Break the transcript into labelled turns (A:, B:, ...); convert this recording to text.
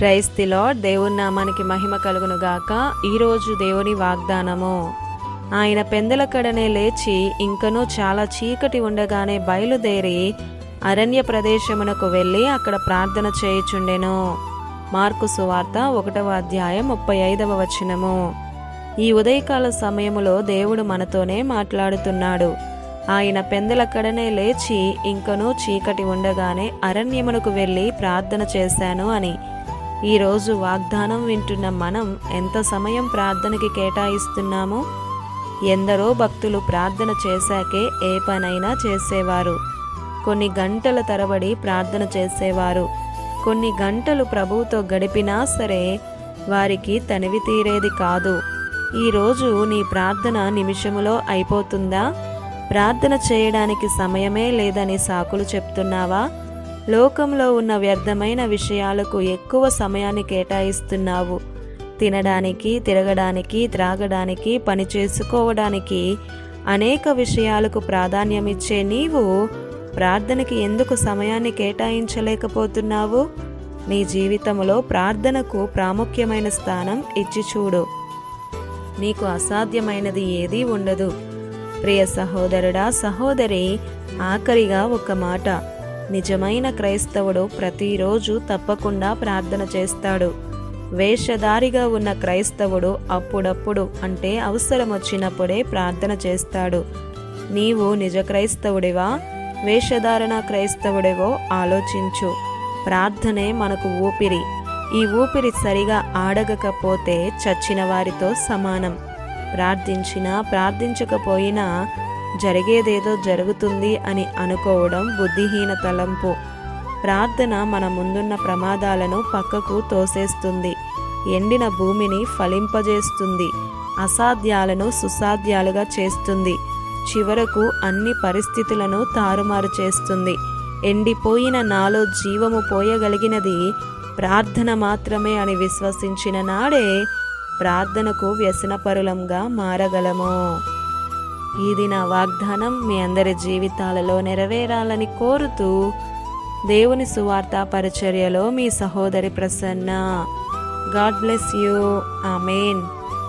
A: క్రైస్తిలో దేవుని నామానికి మహిమ కలుగును గాక ఈరోజు దేవుని వాగ్దానము. ఆయన పెందలకడనే లేచి ఇంకనూ చాలా చీకటి ఉండగానే బయలుదేరి అరణ్య ప్రదేశమునకు వెళ్ళి అక్కడ ప్రార్థన చేయుచుండెను. మార్కు సువార్త ఒకటవ అధ్యాయం ముప్పై ఐదవ వచనము. ఈ ఉదయకాల సమయములో దేవుడు మనతోనే మాట్లాడుతున్నాడు. ఆయన పెందలక్కడనే లేచి ఇంకనూ చీకటి ఉండగానే అరణ్యమునకు వెళ్ళి ప్రార్థన చేశాను అని. ఈరోజు వాగ్దానం వింటున్న మనం ఎంత సమయం ప్రార్థనకి కేటాయిస్తున్నామో? ఎందరో భక్తులు ప్రార్థన చేశాకే ఏ పనైనా చేసేవారు. కొన్ని గంటల తరబడి ప్రార్థన చేసేవారు. కొన్ని గంటలు ప్రభువుతో గడిపినా సరే వారికి తనివి తీరేది కాదు. ఈరోజు నీ ప్రార్థన నిమిషములో అయిపోతుందా? ప్రార్థన చేయడానికి సమయమే లేదని సాకులు చెప్తున్నావా? లోకంలో ఉన్న వ్యర్థమైన విషయాలకు ఎక్కువ సమయాన్ని కేటాయిస్తున్నావు. తినడానికి తిరగడానికి త్రాగడానికి పని చేసుకోవడానికి అనేక విషయాలకు ప్రాధాన్యమిచ్చే నీవు ప్రార్థనకి ఎందుకు సమయాన్ని కేటాయించలేకపోతున్నావు? నీ జీవితంలో ప్రార్థనకు ప్రాముఖ్యమైన స్థానం ఇచ్చి చూడు. నీకు అసాధ్యమైనది ఏదీ ఉండదు. ప్రియ సహోదరుడా సహోదరి ఆఖరిగా ఒక మాట. నిజమైన క్రైస్తవుడు ప్రతిరోజు తప్పకుండా ప్రార్థన చేస్తాడు. వేషధారిగా ఉన్న క్రైస్తవుడు అప్పుడప్పుడు అంటే అవసరం వచ్చినప్పుడే ప్రార్థన చేస్తాడు. నీవు నిజ క్రైస్తవుడివా? వేషధారణ క్రైస్తవుడివో ఆలోచించు. ప్రార్థనే మనకు ఊపిరి. ఈ ఊపిరి సరిగా ఆడగకపోతే చచ్చిన వారితో సమానం. ప్రార్థించినా ప్రార్థించకపోయినా జరిగేదేదో జరుగుతుంది అని అనుకోవడం బుద్ధిహీన తలంపు. ప్రార్థన మన ముందున్న ప్రమాదాలను పక్కకు తోసేస్తుంది. ఎండిన భూమిని ఫలింపజేస్తుంది. అసాధ్యాలను సుసాధ్యాలుగా చేస్తుంది. చివరకు అన్ని పరిస్థితులను తారుమారు చేస్తుంది. ఎండిపోయిన నాలో జీవము పోయగలిగినది ప్రార్థన మాత్రమే అని విశ్వసించిన నాడే ప్రార్థనకు వ్యసనపరులంగా మారగలము. ఇది నా వాగ్దానం మీ అందరి జీవితాలలో నెరవేరాలని కోరుతూ దేవుని సువార్త పరిచర్యలో మీ సహోదరి Prasanna. God bless you. Amen.